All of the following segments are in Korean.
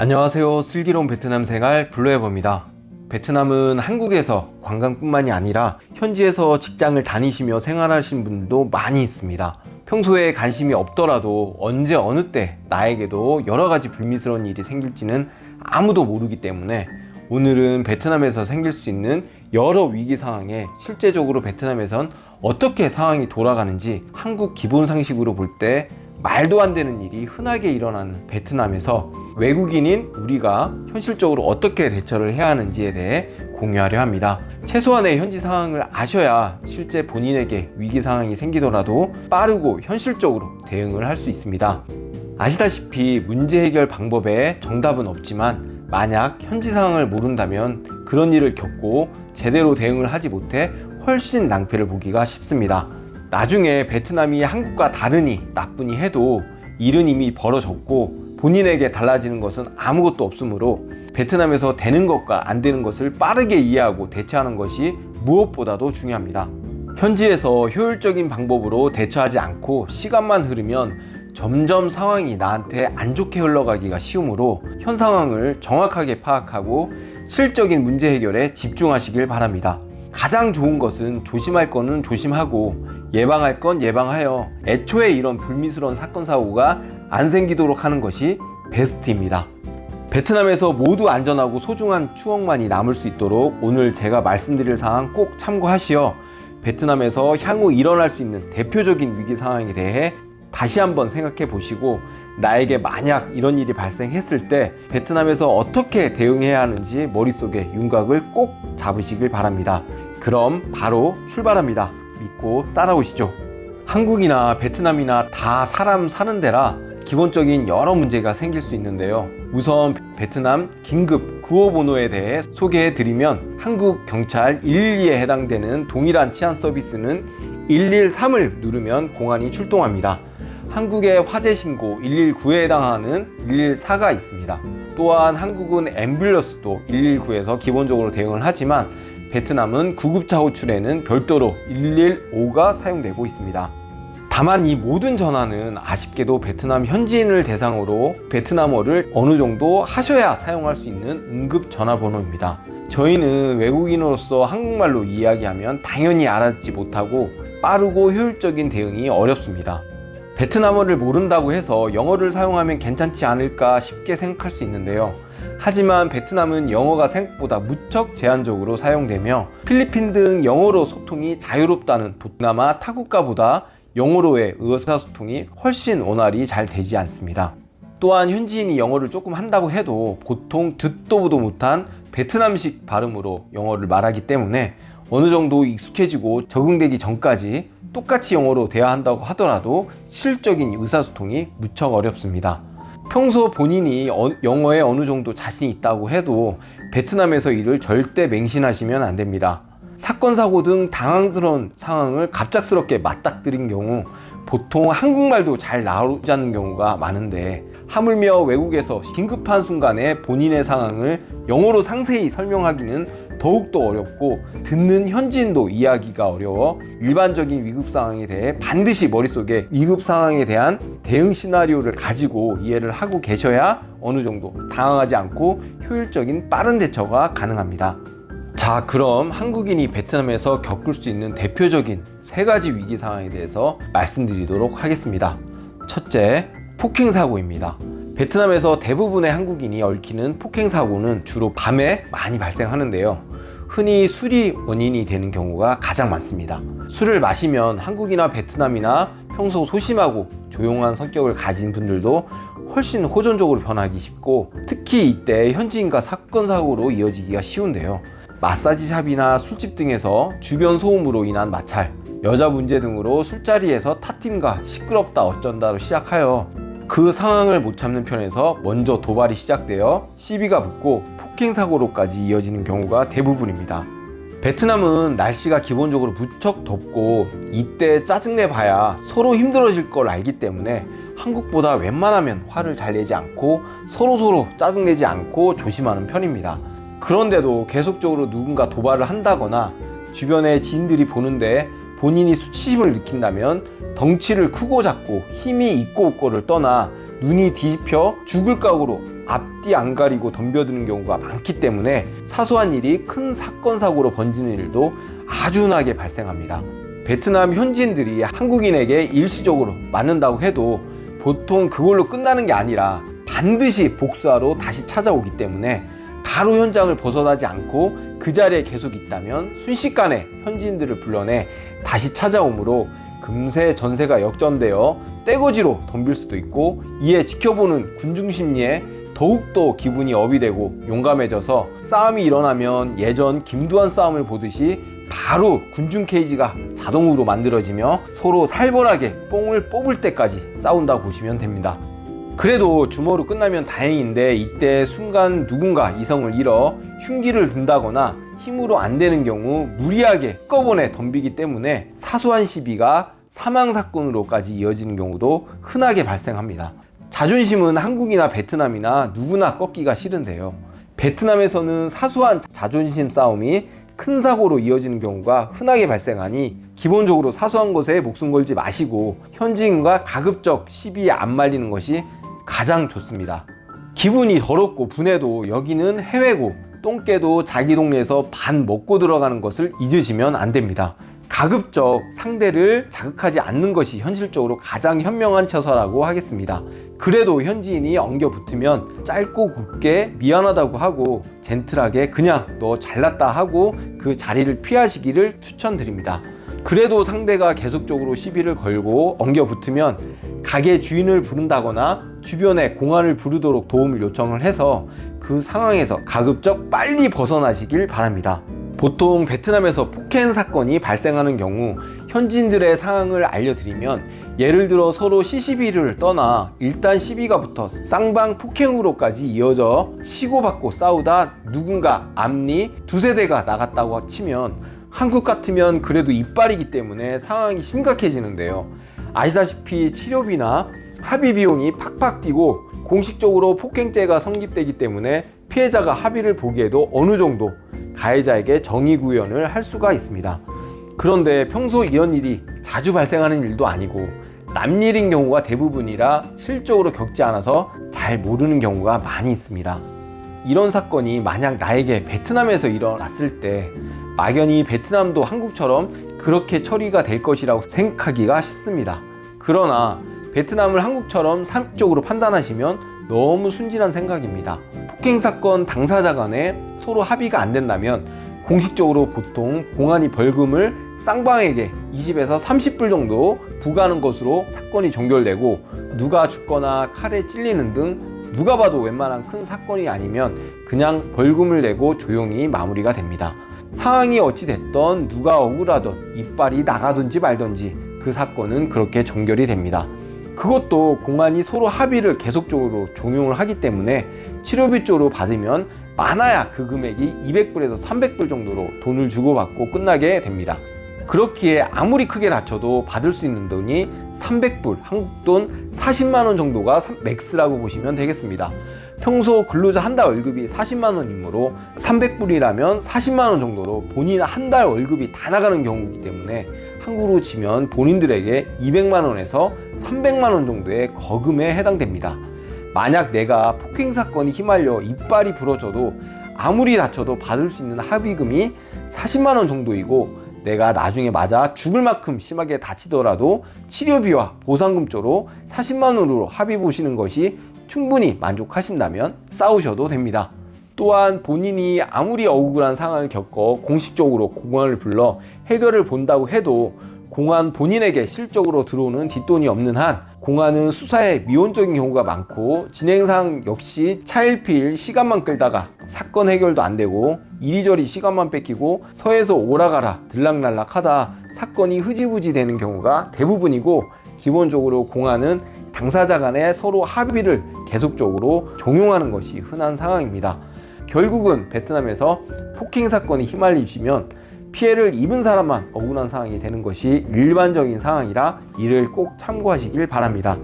안녕하세요. 슬기로운 베트남 생활 블루에버입니다. 베트남은 한국에서 관광뿐만이 아니라 현지에서 직장을 다니시며 생활하신 분도 많이 있습니다. 평소에 관심이 없더라도 언제 어느 때 나에게도 여러 가지 불미스러운 일이 생길지는 아무도 모르기 때문에 오늘은 베트남에서 생길 수 있는 여러 위기 상황에 실제적으로 베트남에선 어떻게 상황이 돌아가는지 한국 기본 상식으로 볼 때 말도 안 되는 일이 흔하게 일어나는 베트남에서 외국인인 우리가 현실적으로 어떻게 대처를 해야 하는지에 대해 공유하려 합니다. 최소한의 현지 상황을 아셔야 실제 본인에게 위기 상황이 생기더라도 빠르고 현실적으로 대응을 할 수 있습니다. 아시다시피 문제 해결 방법에 정답은 없지만 만약 현지 상황을 모른다면 그런 일을 겪고 제대로 대응을 하지 못해 훨씬 낭패를 보기가 쉽습니다. 나중에 베트남이 한국과 다르니 나쁘니 해도 일은 이미 벌어졌고 본인에게 달라지는 것은 아무것도 없으므로 베트남에서 되는 것과 안 되는 것을 빠르게 이해하고 대처하는 것이 무엇보다도 중요합니다. 현지에서 효율적인 방법으로 대처하지 않고 시간만 흐르면 점점 상황이 나한테 안 좋게 흘러가기가 쉬우므로 현 상황을 정확하게 파악하고 실적인 문제 해결에 집중하시길 바랍니다. 가장 좋은 것은 조심할 거는 조심하고 예방할 건 예방하여 애초에 이런 불미스러운 사건 사고가 안 생기도록 하는 것이 베스트입니다. 베트남에서 모두 안전하고 소중한 추억만이 남을 수 있도록 오늘 제가 말씀드릴 사항 꼭 참고하시어 베트남에서 향후 일어날 수 있는 대표적인 위기 상황에 대해 다시 한번 생각해 보시고 나에게 만약 이런 일이 발생했을 때 베트남에서 어떻게 대응해야 하는지 머릿속에 윤곽을 꼭 잡으시길 바랍니다. 그럼 바로 출발합니다. 믿고 따라오시죠. 한국이나 베트남이나 다 사람 사는 데라 기본적인 여러 문제가 생길 수 있는데요. 우선 베트남 긴급 구호 번호에 대해 소개해 드리면 한국 경찰 112에 해당되는 동일한 치안 서비스는 113을 누르면 공안이 출동합니다. 한국의 화재 신고 119에 해당하는 114가 있습니다. 또한 한국은 앰뷸런스도 119에서 기본적으로 대응을 하지만 베트남은 구급차 호출에는 별도로 115가 사용되고 있습니다. 다만 이 모든 전화는 아쉽게도 베트남 현지인을 대상으로 베트남어를 어느 정도 하셔야 사용할 수 있는 응급 전화번호입니다. 저희는 외국인으로서 한국말로 이야기하면 당연히 알아듣지 못하고 빠르고 효율적인 대응이 어렵습니다. 베트남어를 모른다고 해서 영어를 사용하면 괜찮지 않을까 쉽게 생각할 수 있는데요. 하지만 베트남은 영어가 생각보다 무척 제한적으로 사용되며 필리핀 등 영어로 소통이 자유롭다는 동남아 타국가보다 영어로의 의사소통이 훨씬 원활히 잘 되지 않습니다. 또한 현지인이 영어를 조금 한다고 해도 보통 듣도 보도 못한 베트남식 발음으로 영어를 말하기 때문에 어느 정도 익숙해지고 적응되기 전까지 똑같이 영어로 대화한다고 하더라도 실적인 의사소통이 무척 어렵습니다. 평소 본인이 어- 영어에 어느 정도 자신이 있다고 해도 베트남에서 일을 절대 맹신하시면 안 됩니다. 사건 사고 등 당황스러운 상황을 갑작스럽게 맞닥뜨린 경우 보통 한국말도 잘 나오지 않는 경우가 많은데 하물며 외국에서 긴급한 순간에 본인의 상황을 영어로 상세히 설명하기는 더욱더 어렵고 듣는 현지인도 이해하기가 어려워 일반적인 위급 상황에 대해 반드시 머릿속에 위급 상황에 대한 대응 시나리오를 가지고 이해를 하고 계셔야 어느 정도 당황하지 않고 효율적인 빠른 대처가 가능합니다. 자, 그럼 한국인이 베트남에서 겪을 수 있는 대표적인 세 가지 위기 상황에 대해서 말씀드리도록 하겠습니다. 첫째, 폭행 사고입니다. 베트남에서 대부분의 한국인이 얽히는 폭행 사고는 주로 밤에 많이 발생하는데요. 흔히 술이 원인이 되는 경우가 가장 많습니다. 술을 마시면 한국이나 베트남이나 평소 소심하고 조용한 성격을 가진 분들도 훨씬 호전적으로 변하기 쉽고 특히 이때 현지인과 사건 사고로 이어지기가 쉬운데요. 마사지샵이나 술집 등에서 주변 소음으로 인한 마찰, 여자 문제 등으로 술자리에서 타팀과 시끄럽다 어쩐다로 시작하여 그 상황을 못 참는 편에서 먼저 도발이 시작되어 시비가 붙고 폭행 사고로까지 이어지는 경우가 대부분입니다. 베트남은 날씨가 기본적으로 무척 덥고 이때 짜증내 봐야 서로 힘들어질 걸 알기 때문에 한국보다 웬만하면 화를 잘 내지 않고 서로서로 짜증내지 않고 조심하는 편입니다. 그런데도 계속적으로 누군가 도발을 한다거나 주변의 지인들이 보는데 본인이 수치심을 느낀다면 덩치를 크고 작고 힘이 있고 없고를 떠나 눈이 뒤집혀 죽을 각오로 앞뒤 안 가리고 덤벼드는 경우가 많기 때문에 사소한 일이 큰 사건 사고로 번지는 일도 아주 흔하게 발생합니다. 베트남 현지인들이 한국인에게 일시적으로 맞는다고 해도 보통 그걸로 끝나는 게 아니라 반드시 복수하러 다시 찾아오기 때문에 바로 현장을 벗어나지 않고 그 자리에 계속 있다면 순식간에 현지인들을 불러내 다시 찾아오므로 금세 전세가 역전되어 떼거지로 덤빌 수도 있고 이에 지켜보는 군중 심리에 더욱더 기분이 업이 되고 용감해져서 싸움이 일어나면 예전 김두한 싸움을 보듯이 바로 군중 케이지가 자동으로 만들어지며 서로 살벌하게 뽕을 뽑을 때까지 싸운다고 보시면 됩니다. 그래도 주먹으로 끝나면 다행인데 이때 순간 누군가 이성을 잃어 흉기를 든다거나 힘으로 안 되는 경우 무리하게 꺼번에 덤비기 때문에 사소한 시비가 사망 사건으로까지 이어지는 경우도 흔하게 발생합니다. 자존심은 한국이나 베트남이나 누구나 꺾기가 싫은데요. 베트남에서는 사소한 자존심 싸움이 큰 사고로 이어지는 경우가 흔하게 발생하니 기본적으로 사소한 것에 목숨 걸지 마시고 현지인과 가급적 시비에 안 말리는 것이 가장 좋습니다. 기분이 더럽고 분해도 여기는 해외고 똥개도 자기 동네에서 반 먹고 들어가는 것을 잊으시면 안 됩니다. 가급적 상대를 자극하지 않는 것이 현실적으로 가장 현명한 처사라고 하겠습니다. 그래도 현지인이 엉겨 붙으면 짧고 굵게 미안하다고 하고 젠틀하게 그냥 너 잘났다 하고 그 자리를 피하시기를 추천드립니다. 그래도 상대가 계속적으로 시비를 걸고 엉겨 붙으면 가게 주인을 부른다거나 주변에 공안을 부르도록 도움을 요청을 해서 그 상황에서 가급적 빨리 벗어나시길 바랍니다. 보통 베트남에서 폭행 사건이 발생하는 경우 현지인들의 상황을 알려드리면 예를 들어 서로 시시비를 떠나 일단 시비가 붙어 쌍방 폭행으로까지 이어져 치고받고 싸우다 누군가 앞니 두세 대가 나갔다고 치면 한국 같으면 그래도 이빨이기 때문에 상황이 심각해지는데요. 아시다시피 치료비나 합의 비용이 팍팍 뛰고 공식적으로 폭행죄가 성립되기 때문에 피해자가 합의를 보기에도 어느 정도 가해자에게 정의 구현을 할 수가 있습니다. 그런데 평소 이런 일이 자주 발생하는 일도 아니고 남일인 경우가 대부분이라 실적으로 겪지 않아서 잘 모르는 경우가 많이 있습니다. 이런 사건이 만약 나에게 베트남에서 일어났을 때 막연히 베트남도 한국처럼 그렇게 처리가 될 것이라고 생각하기가 쉽습니다. 그러나 베트남을 한국처럼 상식적으로 판단하시면 너무 순진한 생각입니다. 폭행 사건 당사자 간에 서로 합의가 안 된다면 공식적으로 보통 공안이 벌금을 쌍방에게 20에서 30불 정도 부과하는 것으로 사건이 종결되고 누가 죽거나 칼에 찔리는 등 누가 봐도 웬만한 큰 사건이 아니면 그냥 벌금을 내고 조용히 마무리가 됩니다. 상황이 어찌 됐던 누가 억울하던 이빨이 나가든지 말든지 그 사건은 그렇게 종결이 됩니다. 그것도 공안이 서로 합의를 계속적으로 종용을 하기 때문에 치료비 쪽으로 받으면 많아야 그 금액이 200불에서 300불 정도로 돈을 주고받고 끝나게 됩니다. 그렇기에 아무리 크게 다쳐도 받을 수 있는 돈이 300불, 한국 돈 40만 원 정도가 맥스라고 보시면 되겠습니다. 평소 근로자 한 달 월급이 40만 원이므로 300불이라면 40만 원 정도로 본인 한 달 월급이 다 나가는 경우이기 때문에 한국으로 치면 본인들에게 200만 원에서 300만 원 정도의 거금에 해당됩니다. 만약 내가 폭행 사건이 휘말려 이빨이 부러져도 아무리 다쳐도 받을 수 있는 합의금이 40만 원 정도이고 내가 나중에 맞아 죽을 만큼 심하게 다치더라도 치료비와 보상금 쪽으로 40만 원으로 합의 보시는 것이 충분히 만족하신다면 싸우셔도 됩니다. 또한 본인이 아무리 억울한 상황을 겪어 공식적으로 공안을 불러 해결을 본다고 해도 공안 본인에게 실적으로 들어오는 뒷돈이 없는 한 공안은 수사에 미온적인 경우가 많고 진행상 역시 차일피일 시간만 끌다가 사건 해결도 안 되고 이리저리 시간만 뺏기고 서에서 오라가라 들락날락 하다 사건이 흐지부지 되는 경우가 대부분이고 기본적으로 공안은 당사자 간에 서로 합의를 계속적으로 종용하는 것이 흔한 상황입니다. 결국은 베트남에서 폭행 사건이 휘말리시면 피해를 입은 사람만 억울한 상황이 되는 것이 일반적인 상황이라 이를 꼭 참고하시길 바랍니다.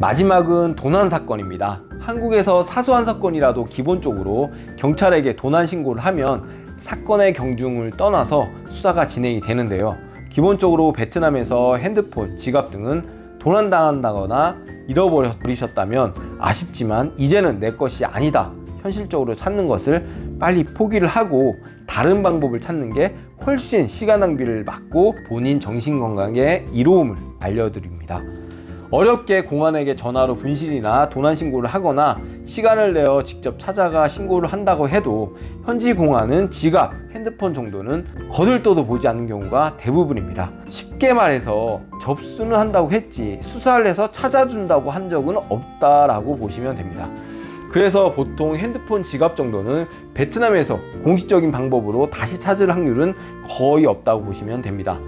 마지막은 도난 사건입니다. 한국에서 사소한 사건이라도 기본적으로 경찰에게 도난 신고를 하면 사건의 경중을 떠나서 수사가 진행이 되는데요. 기본적으로 베트남에서 핸드폰, 지갑 등은 도난당한다거나 잃어버리셨다면 아쉽지만 이제는 내 것이 아니다. 현실적으로 찾는 것을 빨리 포기를 하고 다른 방법을 찾는 게 훨씬 시간 낭비를 막고 본인 정신 건강에 이로움을 알려드립니다. 어렵게 공안에게 전화로 분실이나 도난 신고를 하거나 시간을 내어 직접 찾아가 신고를 한다고 해도 현지 공안은 지갑, 핸드폰 정도는 거들떠도 보지 않는 경우가 대부분입니다. 쉽게 말해서 접수는 한다고 했지 수사를 해서 찾아준다고 한 적은 없다라고 보시면 됩니다. 그래서 보통 핸드폰 지갑 정도는 베트남에서 공식적인 방법으로 다시 찾을 확률은 거의 없다고 보시면 됩니다.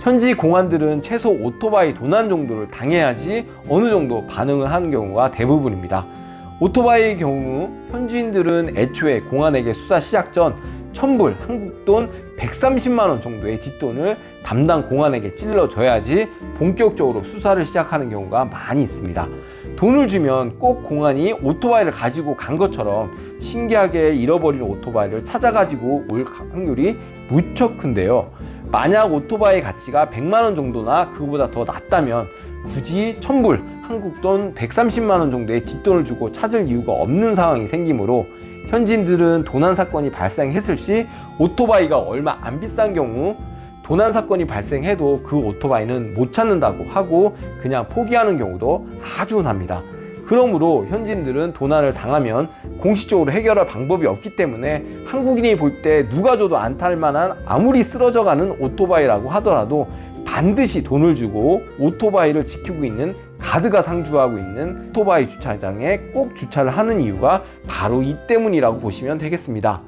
현지 공안들은 최소 오토바이 도난 정도를 당해야지 어느 정도 반응을 하는 경우가 대부분입니다. 오토바이의 경우 현지인들은 애초에 공안에게 수사 시작 전 천불 한국 돈 130만 원 정도의 뒷돈을 담당 공안에게 찔러줘야지 본격적으로 수사를 시작하는 경우가 많이 있습니다. 돈을 주면 꼭 공안이 오토바이를 가지고 간 것처럼 신기하게 잃어버린 오토바이를 찾아가지고 올 확률이 무척 큰데요. 만약 오토바이 가치가 100만 원 정도나 그보다 더 낮다면 굳이 천불 한국 돈 130만 원 정도의 뒷돈을 주고 찾을 이유가 없는 상황이 생기므로 현지인들은 도난 사건이 발생했을 시 오토바이가 얼마 안 비싼 경우 도난 사건이 발생해도 그 오토바이는 못 찾는다고 하고 그냥 포기하는 경우도 아주 흔합니다. 그러므로 현지인들은 도난을 당하면 공식적으로 해결할 방법이 없기 때문에 한국인이 볼 때 누가 줘도 안 탈 만한 아무리 쓰러져 가는 오토바이라고 하더라도 반드시 돈을 주고 오토바이를 지키고 있는 가드가 상주하고 있는 오토바이 주차장에 꼭 주차를 하는 이유가 바로 이 때문이라고 보시면 되겠습니다.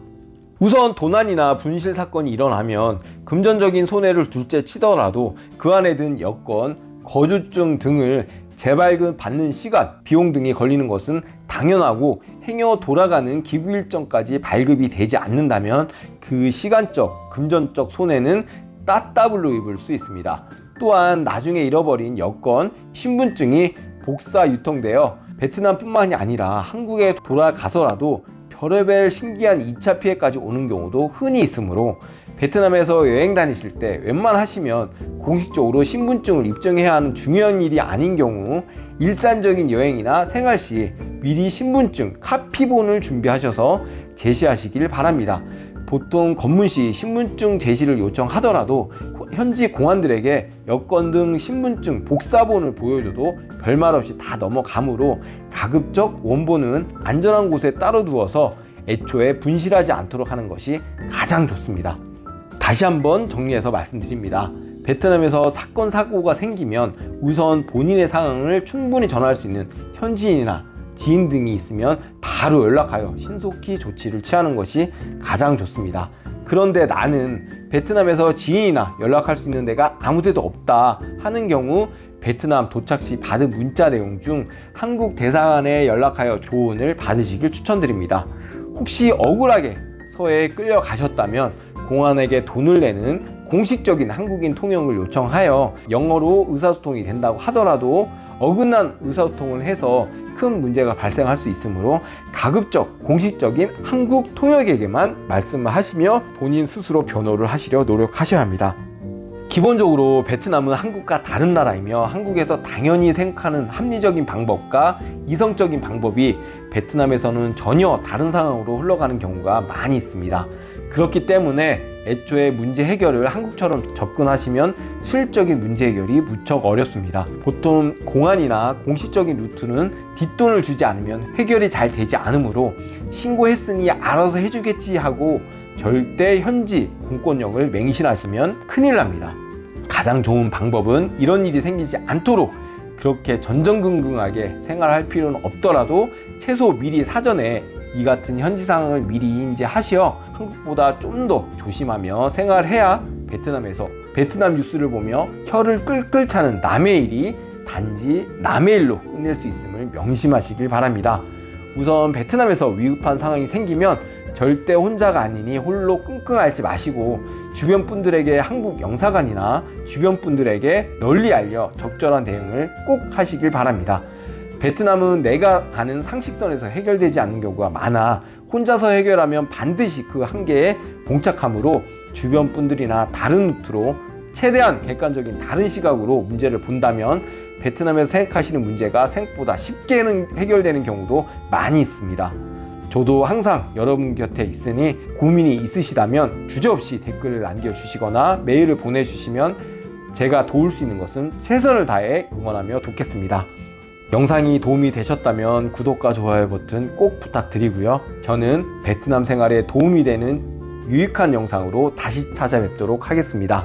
우선 도난이나 분실 사건이 일어나면 금전적인 손해를 둘째 치더라도 그 안에 든 여권, 거주증 등을 재발급 받는 시간, 비용 등이 걸리는 것은 당연하고 행여 돌아가는 기구 일정까지 발급이 되지 않는다면 그 시간적, 금전적 손해는 따따블로 입을 수 있습니다. 또한 나중에 잃어버린 여권, 신분증이 복사 유통되어 베트남뿐만이 아니라 한국에 돌아가서라도 별의별 신기한 2차 피해까지 오는 경우도 흔히 있으므로 베트남에서 여행 다니실 때 웬만하시면 공식적으로 신분증을 입증해야 하는 중요한 일이 아닌 경우 일산적인 여행이나 생활 시 미리 신분증 카피본을 준비하셔서 제시하시길 바랍니다. 보통 검문 시 신분증 제시를 요청하더라도 현지 공안들에게 여권 등 신분증 복사본을 보여줘도 별말 없이 다 넘어가므로 가급적 원본은 안전한 곳에 따로 두어서 애초에 분실하지 않도록 하는 것이 가장 좋습니다. 다시 한번 정리해서 말씀드립니다. 베트남에서 사건 사고가 생기면 우선 본인의 상황을 충분히 전할 수 있는 현지인이나 지인 등이 있으면 바로 연락하여 신속히 조치를 취하는 것이 가장 좋습니다. 그런데 나는 베트남에서 지인이나 연락할 수 있는 데가 아무 데도 없다 하는 경우 베트남 도착 시 받은 문자 내용 중 한국 대사관에 연락하여 조언을 받으시길 추천드립니다. 혹시 억울하게 서해에 끌려가셨다면 공안에게 돈을 내는 공식적인 한국인 통역을 요청하여 영어로 의사소통이 된다고 하더라도 어긋난 의사소통을 해서 큰 문제가 발생할 수 있으므로 가급적 공식적인 한국 통역에게만 말씀을 하시며 본인 스스로 변호를 하시려 노력하셔야 합니다. 기본적으로 베트남은 한국과 다른 나라이며 한국에서 당연히 생각하는 합리적인 방법과 이성적인 방법이 베트남에서는 전혀 다른 상황으로 흘러가는 경우가 많이 있습니다. 그렇기 때문에 애초에 문제 해결을 한국처럼 접근하시면 실질적인 문제 해결이 무척 어렵습니다. 보통 공안이나 공식적인 루트는 뒷돈을 주지 않으면 해결이 잘 되지 않으므로 신고했으니 알아서 해주겠지 하고 절대 현지 공권력을 맹신하시면 큰일 납니다. 가장 좋은 방법은 이런 일이 생기지 않도록 그렇게 전전긍긍하게 생활할 필요는 없더라도 최소 미리 사전에 이 같은 현지 상황을 미리 인지하시어 한국보다 좀 더 조심하며 생활해야 베트남에서 베트남 뉴스를 보며 혀를 끌끌 차는 남의 일이 단지 남의 일로 끝낼 수 있음을 명심하시길 바랍니다. 우선 베트남에서 위급한 상황이 생기면 절대 혼자가 아니니 홀로 끙끙 앓지 마시고 주변 분들에게 한국 영사관이나 주변 분들에게 널리 알려 적절한 대응을 꼭 하시길 바랍니다. 베트남은 내가 아는 상식선에서 해결되지 않는 경우가 많아 혼자서 해결하면 반드시 그 한계에 봉착하므로 주변 분들이나 다른 루트로 최대한 객관적인 다른 시각으로 문제를 본다면 베트남에서 생각하시는 문제가 생각보다 쉽게는 해결되는 경우도 많이 있습니다. 저도 항상 여러분 곁에 있으니 고민이 있으시다면 주저없이 댓글을 남겨주시거나 메일을 보내주시면 제가 도울 수 있는 것은 최선을 다해 응원하며 돕겠습니다. 영상이 도움이 되셨다면 구독과 좋아요 버튼 꼭 부탁드리고요. 저는 베트남 생활에 도움이 되는 유익한 영상으로 다시 찾아뵙도록 하겠습니다.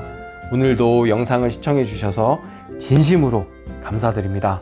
오늘도 영상을 시청해 주셔서 진심으로 감사드립니다.